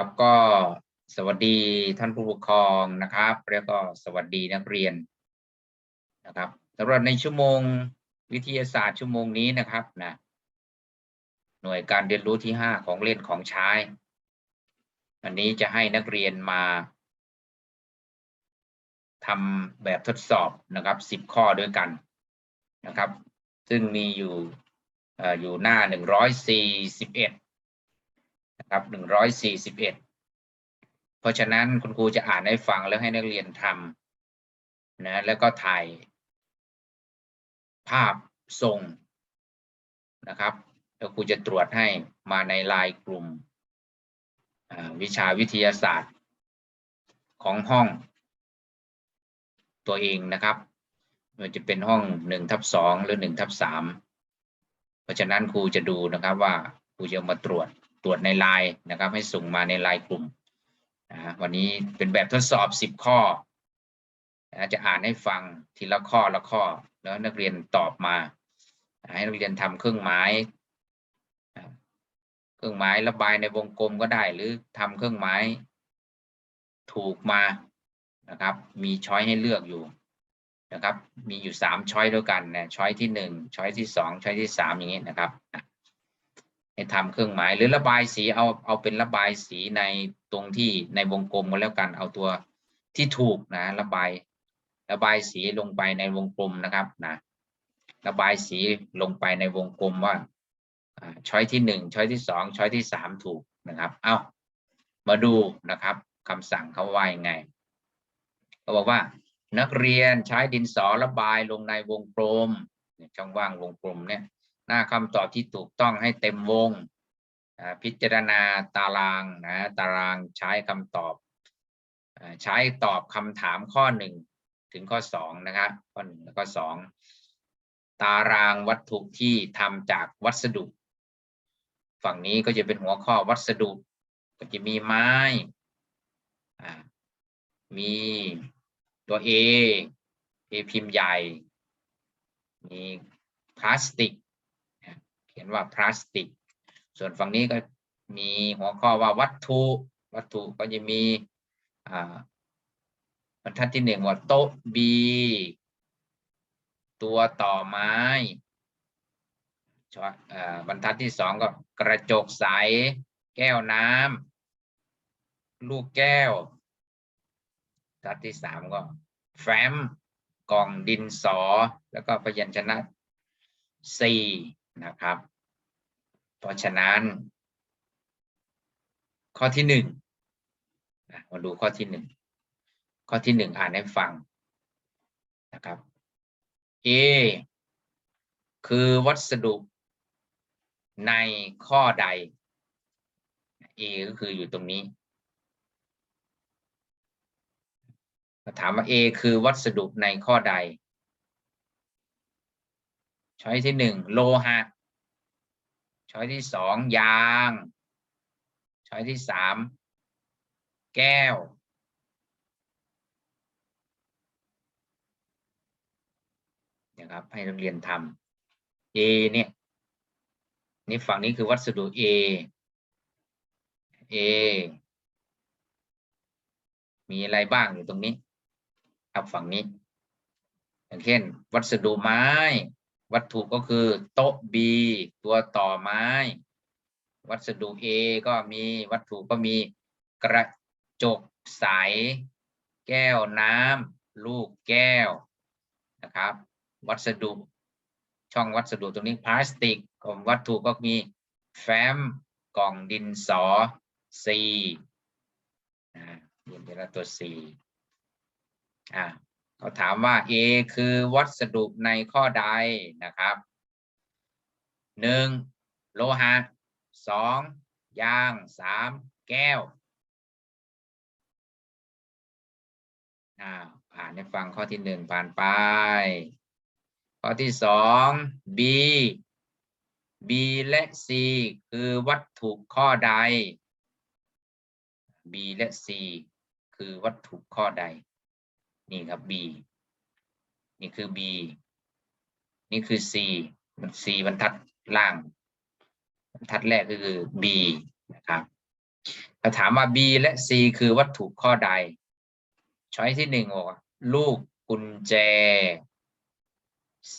ครับก็สวัสดีท่านผู้ปกครองนะครับ แล้วก็สวัสดีนักเรียนนะครับสำหรับในชั่วโมงวิทยาศาสตร์ชั่วโมงนี้นะครับนะหน่วยการเรียนรู้ที่ห้าของเล่นของใช้อันนี้จะให้นักเรียนมาทำแบบทดสอบนะครับสิบข้อด้วยกันนะครับ ซึ่งมีอยู่ออยู่หน้าห นะครับหนึ่งร้อยสี่สิบเอ็ดเพราะฉะนั้นคุณครูจะอ่านให้ฟังแล้วให้นักเรียนทำนะแล้วก็ถ่าย ภาพส่งนะครับ แล้วครูจะตรวจให้มาในลน์กลุ่มวิชาวิทยาศาสตร์ของห้องตัวเองนะครับมันจะเป็นห้องหนึ่งทับสองหรือหนึ่งทับสามเพราะฉะนั้นครูจะดูนะครับว่าครูจะมาตรวจ ตรวจในไลน์นะครับ ให้ส่งมาในไลน์กลุ่มนะวันนี้เป็นแบบทดสอบสิบข้อนะจะอ่านให้ฟังทีละข้อละข้อ แล้วนักเรียนตอบมา ให้นักเรียนทำเครื่องหมายเครื่องหมายระบายในวงกลมก็ได้ หรือทำเครื่องหมายถูกมานะครับ มีช้อยให้เลือกอยู่นะครับ มีอยู่สามช้อยด้วยกันนะช้อยที่หนึ่งช้อยที่สองช้อยที่สามอย่างนี้นะครับ ให้ทำเครื่องหมายหรือระบายสีเอาเอาเป็นระบายสีในตรงที่ในวงกลมก็แล้วกันเอาตัวที่ถูกนะระบายระบายสีลงไปในวงกลมนะครับนะระบายสีลงไปในวงกลมว่าช้อยที่หนึ่งช้อยที่สองช้อยที่สามถูกนะครับ เอามาดูนะครับคำสั่งเขาว่ายังไงเขาบอกว่านักเรียนใช้ดินสอระบายลงในวงกลมช่องว่างวงกลมเนี่ย หน้าคำตอบที่ถูกต้องให้เต็มวงพิจารณาตารางนะตารางใช้คำตอบ ใช้ตอบคำถามข้อหนึ่งถึงข้อสองนะครับข้อหนึ่งแล้วก็สองตารางวัตถุที่ทำจากวัสดุ ฝั่งนี้ก็จะเป็นหัวข้อวัสดุ ก็จะมีไม้ มีตัว A A พิมพ์ใหญ่ มีพลาสติก ขียนว่าพลาสติก ส่วนฝั่งนี้ก็มีหัวข้อว่าวัตถุ วัตถุก็จะมีบรรทัดที่หนึ่งว่าโต๊ะ B ตัวต่อไม้บรรทัดที่สองก็กระจกใส แก้วน้ำลูกแก้วบรรทัดที่สามก็แฟ้มกล่องดินสอ แล้วก็พยัญชนะสี่ นะครับ เพราะฉะนั้น ข้อที่หนึ่งมาดูข้อที่หนึ่งข้อที่หนึ่งอ่านให้ฟังนะครับ A คือวัสดุในข้อใด A ก็คืออยู่ตรงนี้ถามว่า A คือวัสดุในข้อใด ช้อยที่หนึ่งโลหะ ช้อยที่สองยาง ช้อยที่สามแก้ว นะครับ ให้นักเรียนทำ A เนี่ยนี่ฝั่งนี้คือวัสดุ A A มีอะไรบ้างอยู่ตรงนี้ครับฝั่งนี้ อย่างเช่น วัสดุไม้ วัตถุก็คือ โต๊ะ B ตัวต่อไม้ วัสดุ A ก็มีวัตถุก็มีกระจกใส แก้วน้ำลูกแก้วนะครับ วัสดุ ช่องวัสดุตรงนี้พลาสติกของวัตถุก็มีแฟ้มกล่องดินสอ C อ่าเรียนไปแล้วตัว C อ่า เขาถามว่า A คือวัสดุในข้อใดนะครับหนึ่งโลหะสองยางสามแก้วอ่าผ่านให้ฟังข้อที่หนึ่งผ่านไป ข้อที่สอง B B และ C คือวัตถุข้อใด B และ C คือวัตถุข้อใด นี่ครับ B นี่คือ B นี่คือ C มัน C บรรทัดล่างบรรทัดแรกก็คือ B นะครับคเขาถามว่า B และ C คือวัตถุข้อใด ช้อยที่หนึ่งบอกลูกกุญแจ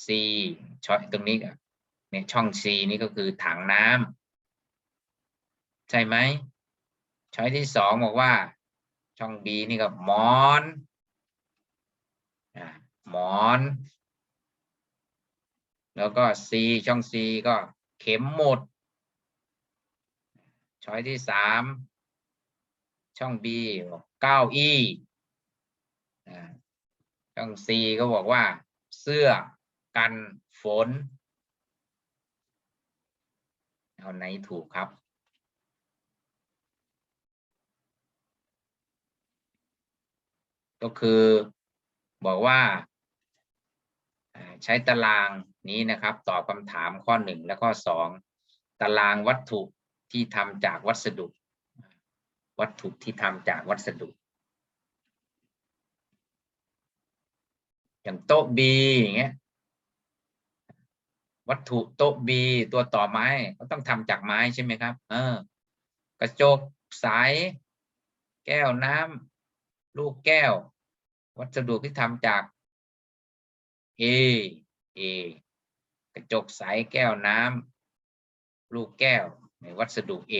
C ช้อยตรงนี้เนี่ยช่อง C นี่ก็คือถังน้ำใช่ไหมช้อยที่สองบอกว่า ช่อง B นี่ก็หมอน หมอน แล้วก็ C ช่อง C ก็เข็มหมด ช้อยที่สามช่อง B บอกเก้าอี้ช่อง C ก็บอกว่า เสื้อกันฝน เอาไหนถูกครับก็คือบอกว่า ใช้ตารางนี้นะครับตอบคำถามข้อหนึ่งและข้อสองตารางวัตถุที่ทำจากวัสดุ วัตถุที่ทำจากวัสดุ อย่างโต๊ะบีอย่างเงี้ยวัตถุโต๊ะบีตัวต่อไม้ก็ต้องทำจากไม้ใช่ไหมครับ เออกระจกใสแก้วน้ำลูกแก้ว วัสดุที่ทำจาก A A กระจกใสแก้วน้ำลูกแก้วในวัสดุ A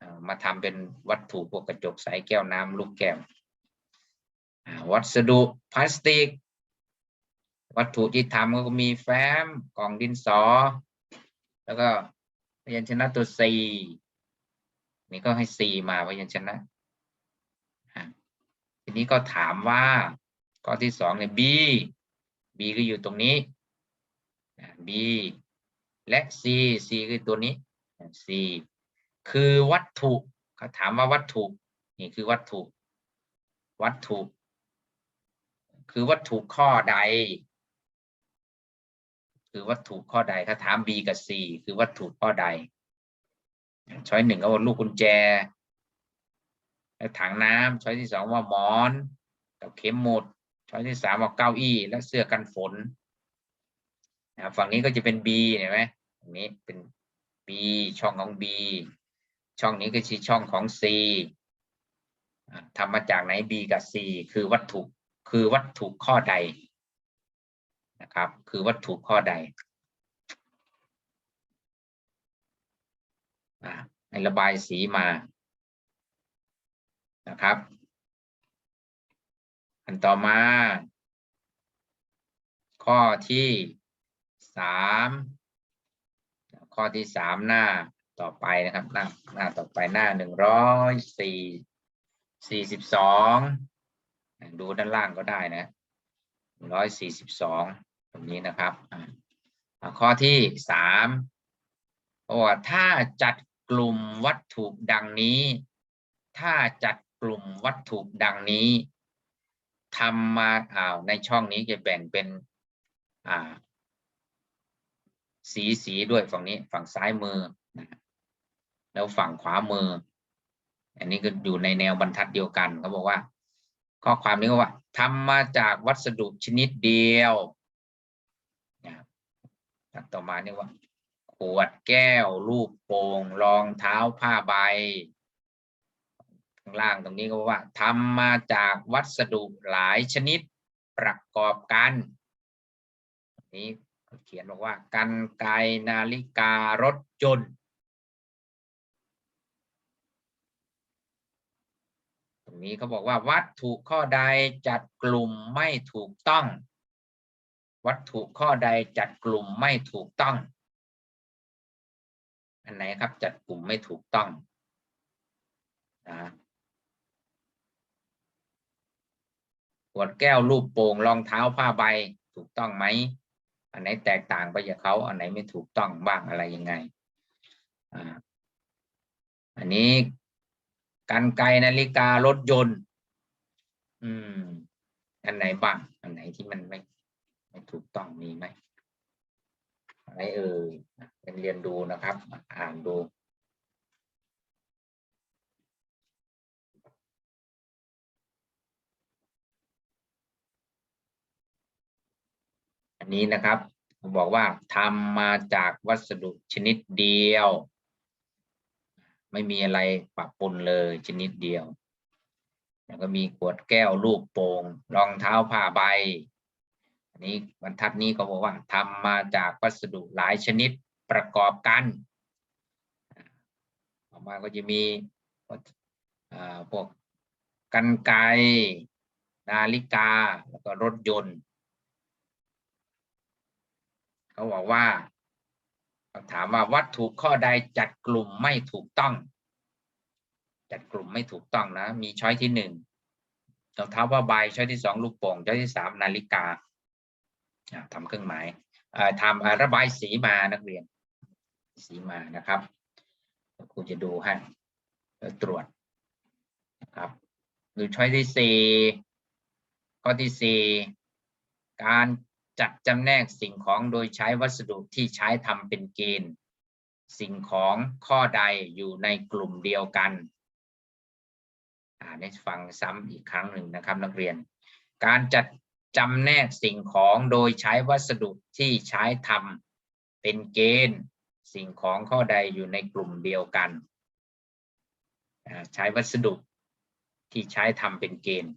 อ่ามาทำเป็นวัตถุพวกกระจกใสแก้วน้ำลูกแก้ว วัสดุพลาสติก วัตถุที่ทำก็มีแฟ้มกล่องดินสอ แล้วก็พยัญชนะตัว C นี่ก็ให้ C มาพยัญชนะทีนี้ก็ถามว่า ข้อที่สองเนี่ย B B ก็อยู่ตรงนี้ B และ C C คือตัวนี้ C คือวัตถุเขาถามว่าวัตถุนี่คือวัตถุ วัตถุ คือวัตถุข้อใด คือวัตถุข้อใดเขาถาม B กับ C คือวัตถุข้อใดช้อยหนึ่งก็ว่าลูกกุญแจและถังน้ำช้อยที่สองว่าหมอน กับเข็มหมุด ช้อยที่สามว่าเก้าอี้และเสื้อกันฝนนะฝั่งนี้ก็จะเป็น B เห็นไหมตรงนี้เป็น B ช่องของ B ช่องนี้ก็คือช่องของ C ทำมาจากไหน B กับ C คือวัตถุคือวัตถุข้อใดนะครับ คือวัตถุข้อใดอะให้ระบายสีมานะครับ อันต่อมา ข้อที่สามข้อที่สามหน้าต่อไปนะครับ หน้าหน้าต่อไปหน้าหนึ่งร้อยสี่สี่สิบสองดูด้านล่างก็ได้นะร้อยสี่สิบสองตรงนี้นะครับข้อที่สามบอกว่าถ้าจัดกลุ่มวัตถุดังนี้ ถ้าจัดกลุ่มวัตถุดังนี้ ทำมาอ้าวในช่องนี้จะแบ่งเป็นอ่า สีสีด้วยฝั่งนี้ฝั่งซ้ายมือนะแล้วฝั่งขวามือ อันนี้ก็อยู่ในแนวบรรทัดเดียวกันเขาบอกว่า ข้อความนี้ก็ว่าทำมาจากวัสดุชนิดเดียวนะครับต่อมานี่ว่าขวดแก้วรูปโป่งรองเท้าผ้าใบ ข้างล่างตรงนี้ก็ว่าทำมาจากวัสดุหลายชนิดประกอบกันนี้เขียนบอกว่ากันไกนาฬิการถยนต์ตรงนี้เขาบอกว่าวัตถุข้อใดจัดกลุ่มไม่ถูกต้อง วัตถุข้อใดจัดกลุ่มไม่ถูกต้อง อันไหนครับจัดกลุ่มไม่ถูกต้องนะ ขวดแก้วรูปโป่งรองเท้าผ้าใบถูกต้องไหมอันไหนแตกต่างไปจากเขาอันไหนไม่ถูกต้องบ้างอะไรยังไงอันนี้กันไกนาฬิการถยนต์ อืม อันไหนบ้าง อันไหนที่มันไม่ไม่ถูกต้องมีไหมอะไรเอ่ยเป็นเรียนดูนะครับ อ่านดู อันนี้นะครับบอกว่าทำมาจากวัสดุชนิดเดียว ไม่มีอะไรปะปนเลยชนิดเดียว แล้วก็มีขวดแก้วลูกโป่งรองเท้าผ้าใบ อันนี้บรรทัดนี้ก็บอกว่าทำมาจากวัสดุหลายชนิดประกอบกันต่อมาก็จะมีพวกกันไกนาฬิกาแล้วก็รถยนต์ เขาบอกว่าถามว่าวัตถุข้อใดจัดกลุ่มไม่ถูกต้อง จัดกลุ่มไม่ถูกต้องนะมีช้อยที่หนึ่งรองเท้าผ้าใบช้อยที่สองลูกโป่งช้อยที่สามนาฬิกาทำเครื่องหมายทำระบายสีมานักเรียน สีมานะครับครูจะดูให้ตรวจนะครับหรือช้อยที่สี่ข้อที่สี่การ จัดจำแนกสิ่งของโดยใช้วัสดุที่ใช้ทำเป็นเกณฑ์ สิ่งของข้อใดอยู่ในกลุ่มเดียวกันอ่านให้ฟังซ้ำอีกครั้งหนึ่งนะครับนักเรียน การจัดจำแนกสิ่งของโดยใช้วัสดุที่ใช้ทำเป็นเกณฑ์ สิ่งของข้อใดอยู่ในกลุ่มเดียวกัน ใช้วัสดุที่ใช้ทำเป็นเกณฑ์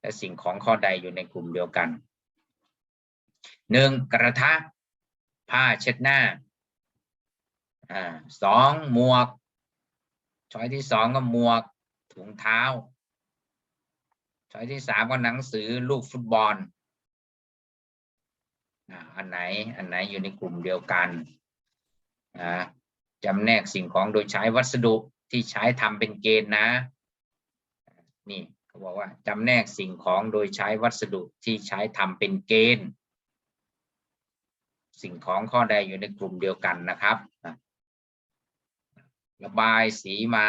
และสิ่งของข้อใดอยู่ในกลุ่มเดียวกัน หนึ่งกระทะ ผ้าเช็ดหน้าอสองหมวก ช้อยที่สองก็หมวก ถุงเท้า ช้อยที่สามก็หนังสือลูกฟุตบอลอันไหนอันไหนอยู่ในกลุ่มเดียวกันจำแนกสิ่งของโดยใช้วัสดุที่ใช้ทำเป็นเกณฑ์นะ นี่เขาบอกว่าจำแนกสิ่งของโดยใช้วัสดุที่ใช้ทำเป็นเกณฑ์ สิ่งของข้อใดอยู่ในกลุ่มเดียวกันนะครับ ระบายสีมา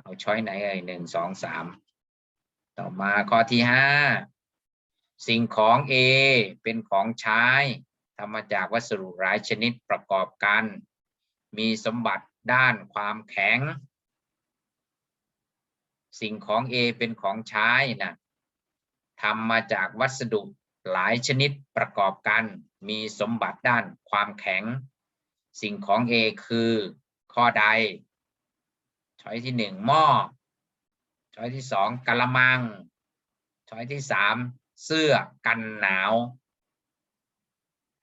เอาช้อยไหนเอ่ยหนึ่งสองสามต่อมาข้อที่ห้าสิ่งของ A เป็นของใช้ทำมาจากวัสดุหลายชนิดประกอบกัน มีสมบัติด้านความแข็ง สิ่งของ A เป็นของใช้นะทำมาจากวัสดุ หลายชนิดประกอบกัน มีสมบัติด้านความแข็ง สิ่งของ A คือ ข้อใด ช้อยที่หนึ่งหม้อ ช้อยที่สองกะละมัง ช้อยที่สามเสื้อกันหนาว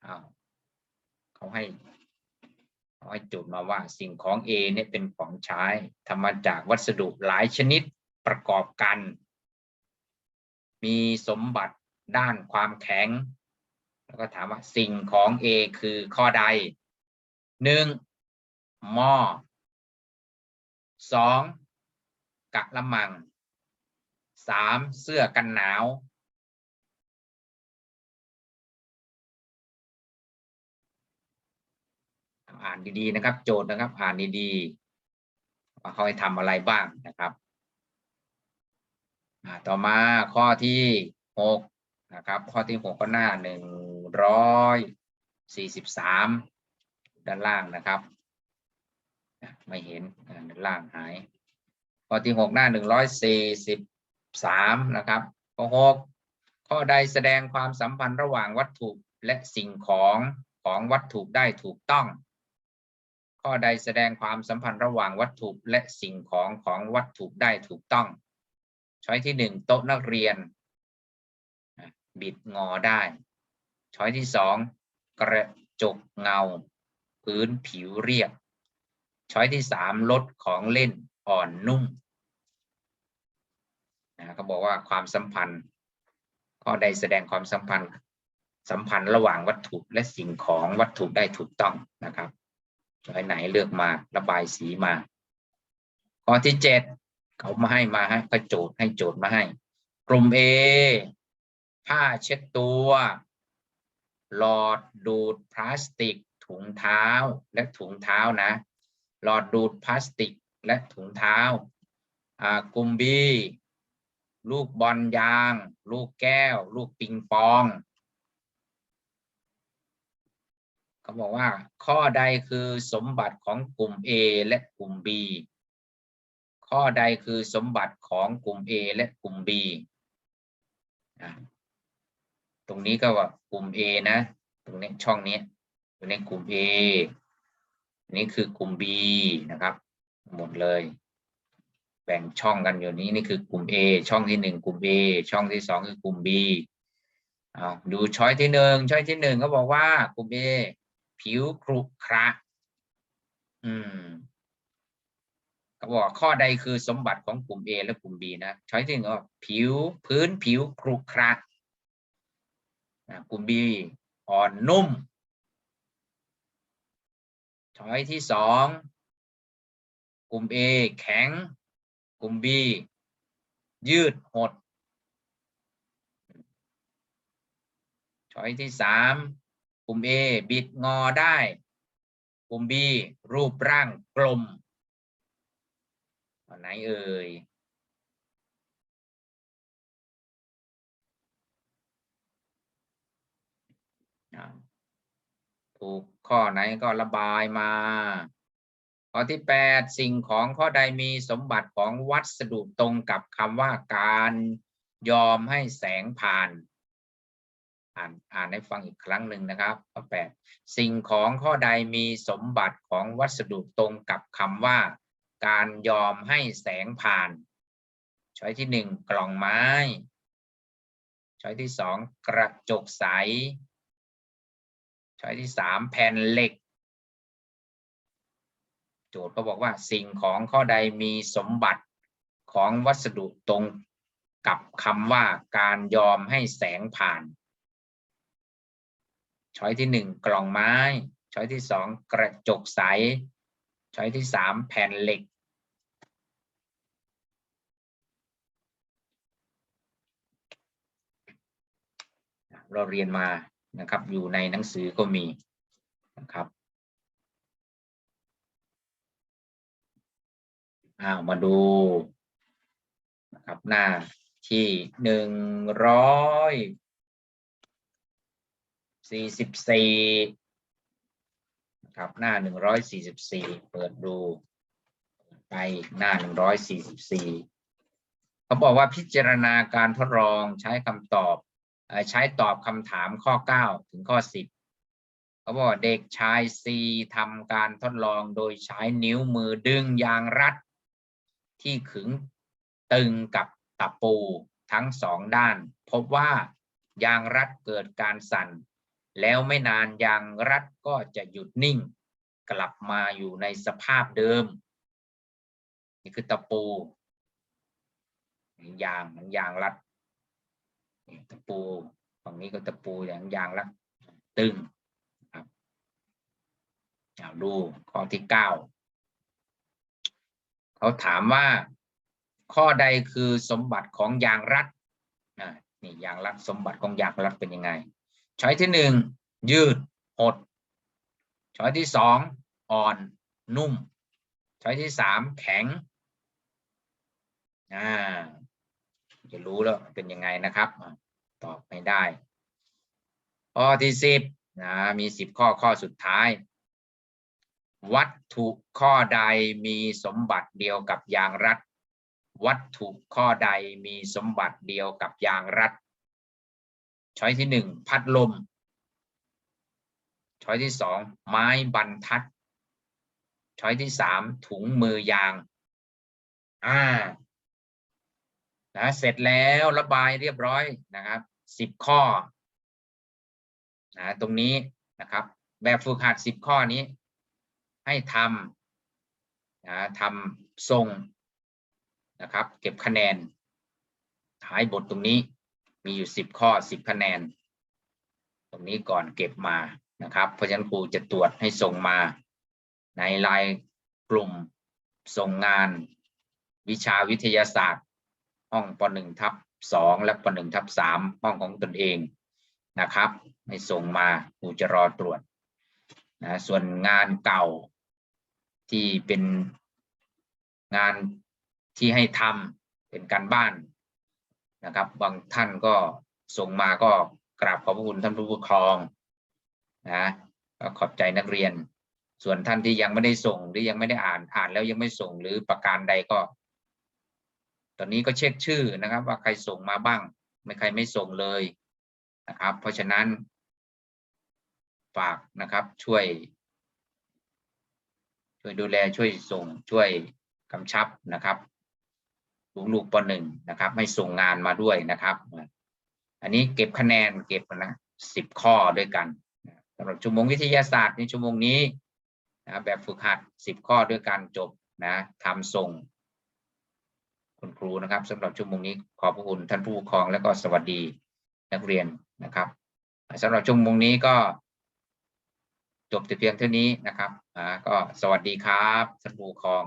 อ้าวเขาให้เขาให้จุดมาว่าสิ่งของ A เนี่ยเป็นของใช้ทำมาจากวัสดุหลายชนิดประกอบกัน มีสมบัติ ด้านความแข็ง แล้วก็ถามว่าสิ่งของ A คือข้อใดหนึ่งหม้อสองกะละมังสามเสื้อกันหนาวอ่านดีๆนะครับ โจทย์นะครับอ่านดีๆว่าเขาให้ทำอะไรบ้างนะครับต่อมาข้อที่หก นะครับ ข้อที่หกก็หน้าหนึ่งร้อยสี่สิบสามด้านล่างนะครับไม่เห็นด้านล่างหาย ข้อที่หกหน้าหนึ่งร้อยสี่สิบสามนะครับข้อหกข้อใดแสดงความสัมพันธ์ระหว่างวัตถุและสิ่งของของวัตถุได้ถูกต้อง ข้อใดแสดงความสัมพันธ์ระหว่างวัตถุและสิ่งของของวัตถุได้ถูกต้อง ช้อยที่หนึ่งโต๊ะนักเรียน บิดงอได้ ช้อยที่สองกระจกเงา พื้นผิวเรียบ ช้อยที่สามลดของเล่นอ่อนนุ่มนะเขาบอกว่าความสัมพันธ์ ข้อใดแสดงความสัมพันธ์ สัมพันธ์ระหว่างวัตถุและสิ่งของวัตถุได้ถูกต้องนะครับช้อยไหนเลือกมาระบายสีมา ข้อที่เจ็ดเขามาให้มาให้ก็โจทย์ให้โจทย์มาให้ กลุ่ม A ผ้าเช็ดตัว หลอดดูดพลาสติก ถุงเท้าและถุงเท้านะ หลอดดูดพลาสติกและถุงเท้ากลุ่ม B ลูกบอลยาง ลูกแก้ว ลูกปิงปองเขาบอกว่า ข้อใดคือสมบัติของกลุ่ม A และกลุ่ม B ข้อใดคือสมบัติของกลุ่ม A และกลุ่ม B อะ ตรงนี้ก็ว่ากลุ่ม A นะ ตรงนี้ช่องนี้อยู่ในกลุ่ม A นี่คือกลุ่ม B นะครับ หมดเลย แบ่งช่องกันอยู่นี้นี่คือกลุ่ม A ช่องที่หนึ่งกลุ่ม A ช่องที่สองคือกลุ่ม B เอาดูช้อยที่หนึ่งช้อยที่หนึ่งเขาบอกว่ากลุ่ม A ผิวครุขระอืมเขาบอกข้อใดคือสมบัติของกลุ่ม A และกลุ่ม B นะช้อยที่หนึ่งก็ผิวพื้นผิวครุขระ กลุ่ม B อ่อนนุ่ม ช้อยที่สองกลุ่ม A แข็ง กลุ่ม B ยืดหด ช้อยที่สามกลุ่ม A บิดงอได้ กลุ่ม B รูปร่างกลมอันไหนเอ่ย ถูกข้อไหนก็ระบายมา ข้อที่แปดสิ่งของข้อใดมีสมบัติของวัสดุตรงกับคำว่าการยอมให้แสงผ่าน อ่านอ่านให้ฟังอีกครั้งหนึ่งนะครับข้อแปดสิ่งของข้อใดมีสมบัติของวัสดุตรงกับคำว่า การยอมให้แสงผ่าน ช้อยที่หนึ่งกล่องไม้ ช้อยที่สองกระจกใส ช้อยที่สามแผ่นเหล็ก โจทย์ก็บอกว่าสิ่งของข้อใดมีสมบัติของวัสดุตรงกับคำว่าการยอมให้แสงผ่าน ช้อยที่หนึ่งกล่องไม้ ช้อยที่สองกระจกใส ช้อยที่สามแผ่นเหล็ก เราเรียนมา นะครับ อยู่ในหนังสือก็มีนะครับอ้าวมาดูนะครับหน้าที่หนึ่งร้อยสี่สิบสี่นะครับหน้าหนึ่งร้อยสี่สิบสี่เปิดดูไปหน้าหนึ่งร้อยสี่สิบสี่เขาบอกว่าพิจารณาการทดลองใช้คำตอบ ใช้ตอบคำถามข้อเก้าถึงข้อสิบเขาบอกเด็กชายซีทำการทดลองโดยใช้นิ้วมือดึงยางรัด ที่ขึงตึงกับตะปูทั้งสองด้าน พบว่ายางรัดเกิดการสั่น แล้วไม่นานยางรัดก็จะหยุดนิ่ง กลับมาอยู่ในสภาพเดิม นี่คือตะปูยางมันยางรัด ตะปูฝั่งนี้ก็ตะปูอย่างยางรัดตึงครับเอาดูข้อที่เก้าเขาถามว่าข้อใดคือสมบัติของยางรัดนี่ยางรัดสมบัติของยางรัดเป็นยังไง ช้อยที่หนึ่งยืดหด ช้อยที่สองอ่อนนุ่ม ช้อยที่สามแข็งอ่า จะรู้แล้วเป็นยังไงนะครับตอบไม่ได้ข้อที่สิบนะมีสิบข้อข้อสุดท้าย วัตถุข้อใดมีสมบัติเดียวกับยางรัดวัตถุข้อใดมีสมบัติเดียวกับยางรัดช้อยที่หนึ่งพัดลม ช้อยที่สองไม้บรรทัด ช้อยที่สามถุงมือยาง อ่า นะเสร็จแล้วระบายเรียบร้อยนะครับสิบข้อนะตรงนี้นะครับ แบบฝึกหัดสิบข้อนี้ ให้ทำนะทำทรงนะครับ เก็บคะแนนท้ายบทตรงนี้มีอยู่สิบข้อสิบคะแนน ตรงนี้ก่อนเก็บมานะครับ เพราะฉะนั้นครูจะตรวจให้ส่งมาในไลน์กลุ่มส่งงานวิชาวิทยาศาสตร์ ห้องป .1 ทับ2และป .1 ทับ3ห้องของตนเองนะครับให้ส่งมาครูจะรอตรวจนะส่วนงานเก่าที่เป็นงานที่ให้ทำเป็นการบ้านนะครับ บางท่านก็ส่งมาก็กราบขอบพระคุณท่านผู้ปกครองนะก็ขอบใจนักเรียน ส่วนท่านที่ยังไม่ได้ส่งหรือยังไม่ได้อ่านอ่านแล้วยังไม่ส่งหรือประการใดก็ ตอนนี้ก็เช็คชื่อนะครับ ว่าใครส่งมาบ้าง ไม่ใครไม่ส่งเลยนะครับ เพราะฉะนั้นฝากนะครับช่วย ช่วยดูแลช่วยส่งช่วยกำชับนะครับลูกๆปหนึ่งนะครับ ให้ส่งงานมาด้วยนะครับ อันนี้เก็บคะแนนเก็บนะสิบข้อด้วยกันสำหรับชั่วโมงวิทยาศาสตร์ในชั่วโมงนี้นะแบบฝึกหัดสิบข้อด้วยกันจบนะทำส่ง คุณครูนะครับสำหรับชั่วโมงนี้ขอบพระคุณท่านผู้ปกครองและก็สวัสดีนักเรียนนะครับสำหรับชั่วโมงนี้ก็จบแต่เพียงเท่านี้นะครับอ่าก็สวัสดีครับท่านผู้ปกครอง